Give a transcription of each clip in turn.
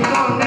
no, no.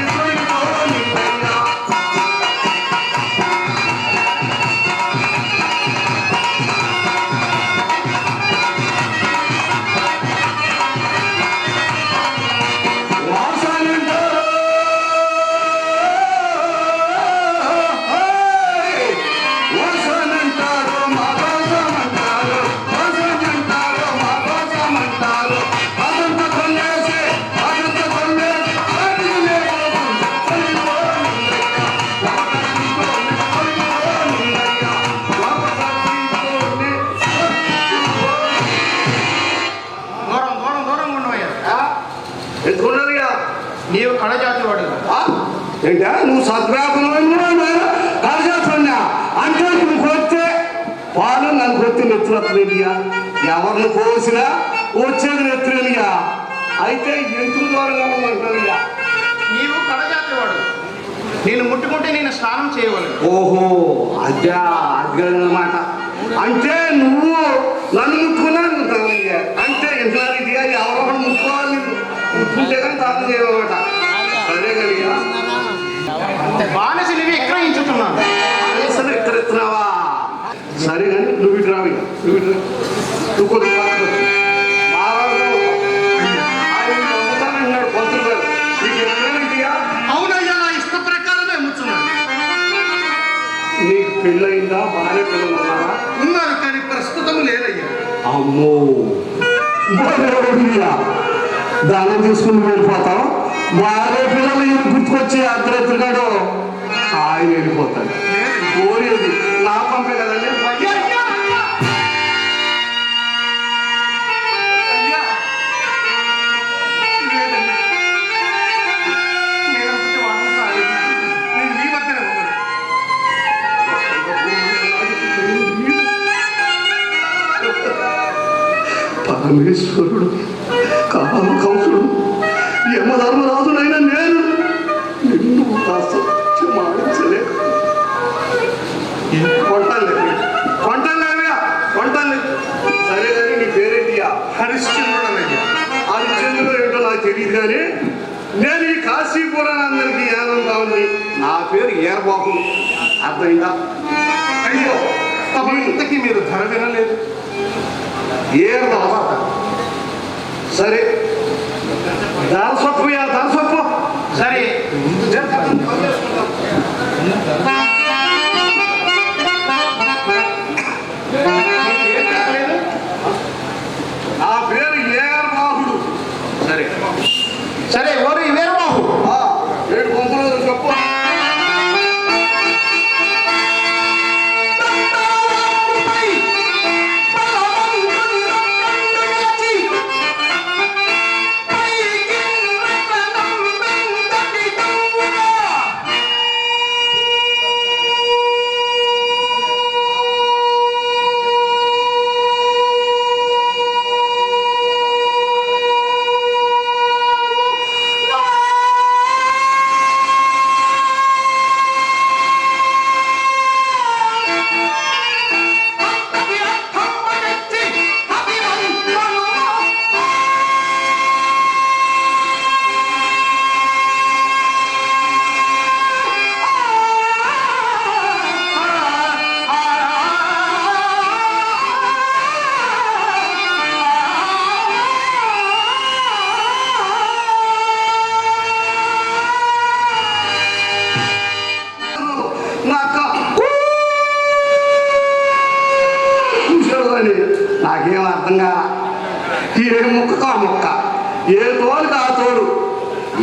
నెత్తులయ్యా ఎవరిని కోసినా వచ్చేది నెత్తులేనిగా అయితే ఎందుకు దూరంగా ఉందంటారుగా నీవు కడజాతి వాడు నేను ముట్టుకుంటే నేను స్నానం చేయవలను. ఓహో అద్దా అద్గదనమాట అంటే నువ్వు నన్ను ముట్టుకున్నాను ఉంటానయ్యా అంటే ఇంట్లో ఇదిగా ఎవరో ముట్టుకోవాలి. ముట్టుకుంటే కానీ తాను చేయమన్నమాట సరే కలిగా బానిస నీవి విక్రయించుతున్నాను ఆవేశం ఎత్తరెత్తున్నావా సరే కానీ నువ్వు ఇటు రావి నువ్వు ఇటు రా. నువ్వు కొద్ది మహారాజుగా ఆయన నమ్ముతానన్నాడు పంతులు గారు నీకు ఎన్నైనా అవునయ్యా నా ఇష్ట ప్రకారమే ముచ్చున్నాను నీకు పెళ్ళయిందా? భార్య పిల్లలు ఉన్నారా ఉన్నాను కానీ ప్రస్తుతం లేదయ్యా. అమ్మో. దానం తీసుకుని వెళ్ళిపోతాం భార్య పిల్లలు ఈయన గుర్తుకొచ్చి అర్ధరాత్రిగాడు ఆయన వెళ్ళిపోతాడు. కోరేది నా పంపే కదండి. పరమేశ్వరుడు కామ కంసుడు యమధర్మరాజునైన నేను నిన్ను సత్యమాడించలేక కొంటాను కొంటాను కొంటాను సరే కానీ నీ పేరేంటియా హరిశ్చంద్రుడనయ్యా హరిశ్చంద్రుడు ఏంటో నాకు తెలియదు కానీ నేను ఈ కాశీపురానందరికి యానం కావాలి. నా పేరు ఏర్బాబు అర్థమైందా? అయ్యో తమ ఇంతకీ మీరు ధర వినలేదు. ఏరు సరే. దారసత్వ దారసత్వ నా అర్థం కాల ఏ ముక్కకు ఆ ముక్క. ఏ తోలుకు ఆ తోడు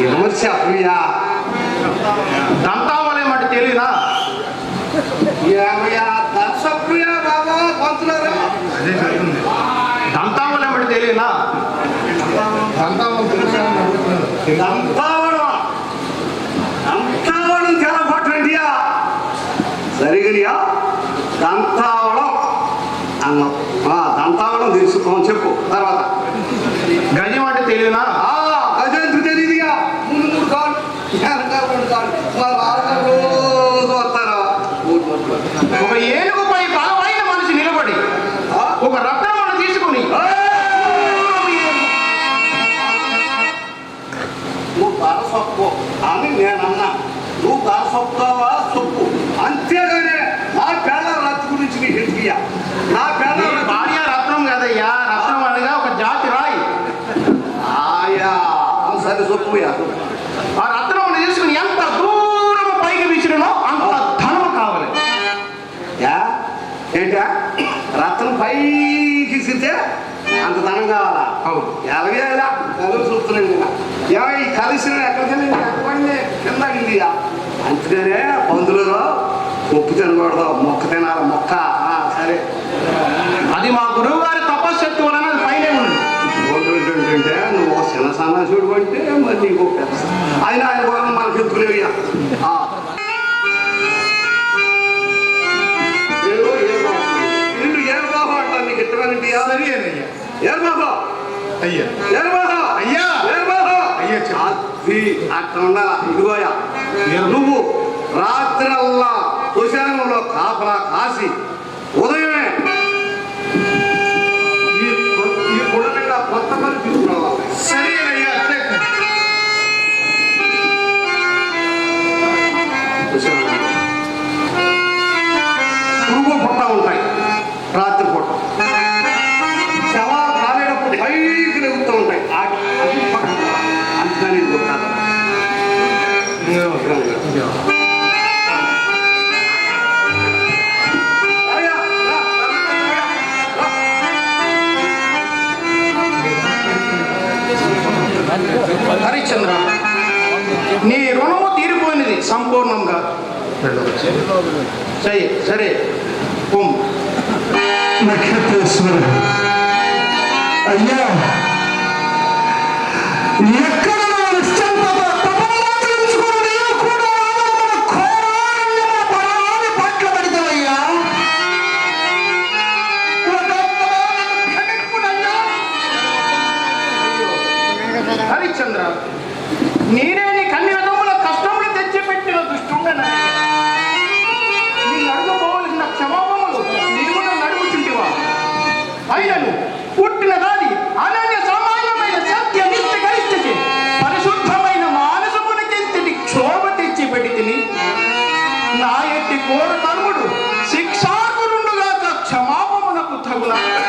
ఎవరు చెప్పయ్యా దంతావలే మటు తెలియదా దర్శకుయా బాబా పంతులారా అదే చెప్తుంది. దంతావలే మటు తెలియదా దంతావలం తెలుసా అని తెలుసుకోమని చెప్పు. తర్వాత. గజం అంటే తెలియనా ఆ గజేంద్ర తెలియదుగా ముందు మూడు కాళ్ళు వెనక రెండు కాళ్ళు మా బావగారు రోజు వస్తారా? ఒక ఏనుగుపై బలమైన మనిషి నిలబడి? ఒక తీసుకుని నువ్వు అని నేనన్నా నువ్వు ధర సొప్పుతావా సొప్పు అంతేగానే నా పేద రత్తు గురించి నీకు ఎందుకుయా నా పేద నీ భార్య రత్నం కదయ్యా రత్నం అనగా ఒక జాతి రాయి ఆయా సరే సొప్పుయా ఆ రత్నమును తీసుకుని ఎంత దూరం పైకి విసిరినో అంత ధనం కావాలి. యా? ఏంటా? రత్నం పైకి ఇసిరితే అంత ధనం కావాలా? అవును. ఎలాగే ఇలా కలుపు చూస్తున్నాం కదా. ఏమో ఈ కలిసిన ఎక్కడికి వెళ్ళి కింద ఇండియా. అందుకనే పందులలో ఉప్పు తినకూడదు. మొక్క తినాలి మొక్క. సరే. అది మా గురువు గారి సన్నాసుడు అంటే మరి నీకు పెద్ద ఆయన కూడా మనకి బాబు నిన్ను ఏ బాబు అంటాను నీకు ఇష్టమైన సరేనయ్యా ఏ? బాబు అయ్యా. ఏ బాబు అయ్యా. ఏ బాబు అయ్యా. అది అట్లా ఉండాలా? ఇదిగోయా ఏం? నువ్వు రాత్రల్లా శ్మశానంలో కాపలా కాసి ఉదయమే నీ రుణము తీరిపోయినది సంపూర్ణంగా. సరే సరే. నక్షత్రేశ్వర అయ్యా ఎక్కడ lá.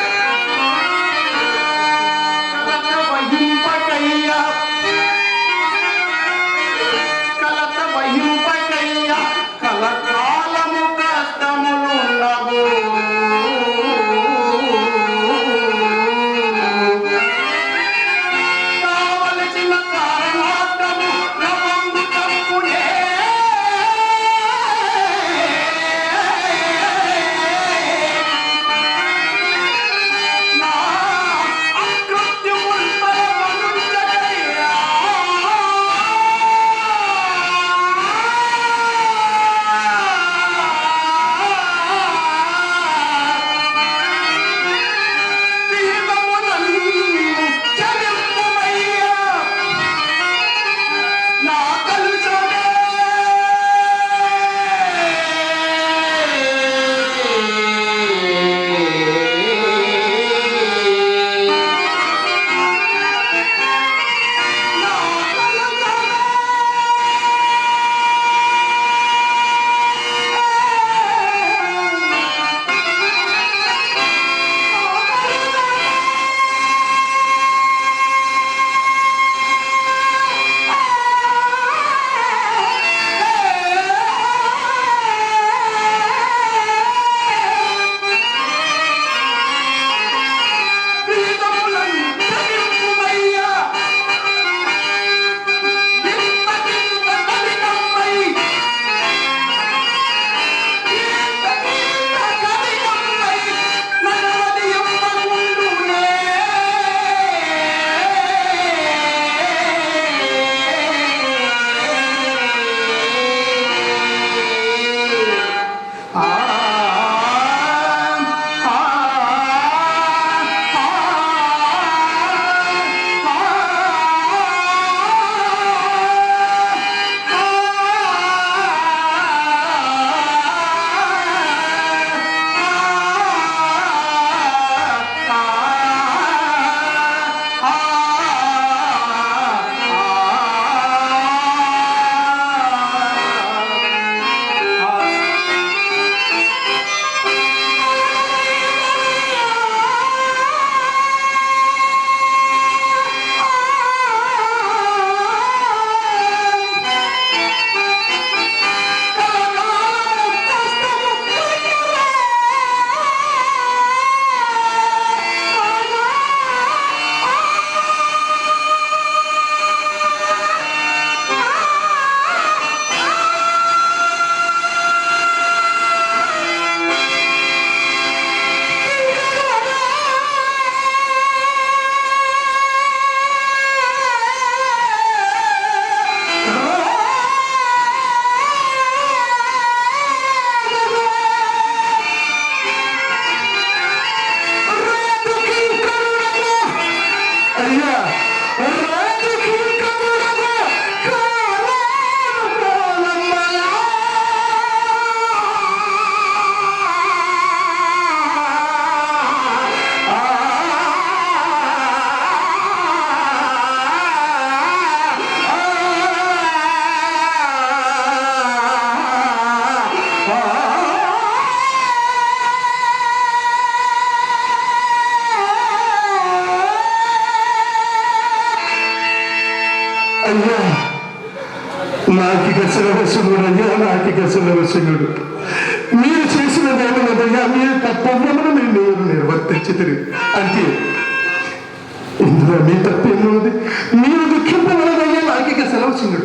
మీరు చేసిన దేవనదయ్యా మీ కర్తవ్యమును మీరు నిర్వర్తించి అంటే ఇందులో మీ తప్పేమున్నది మీరు దుఃఖింపగలదయ్యా నాకిక సెలవసుడు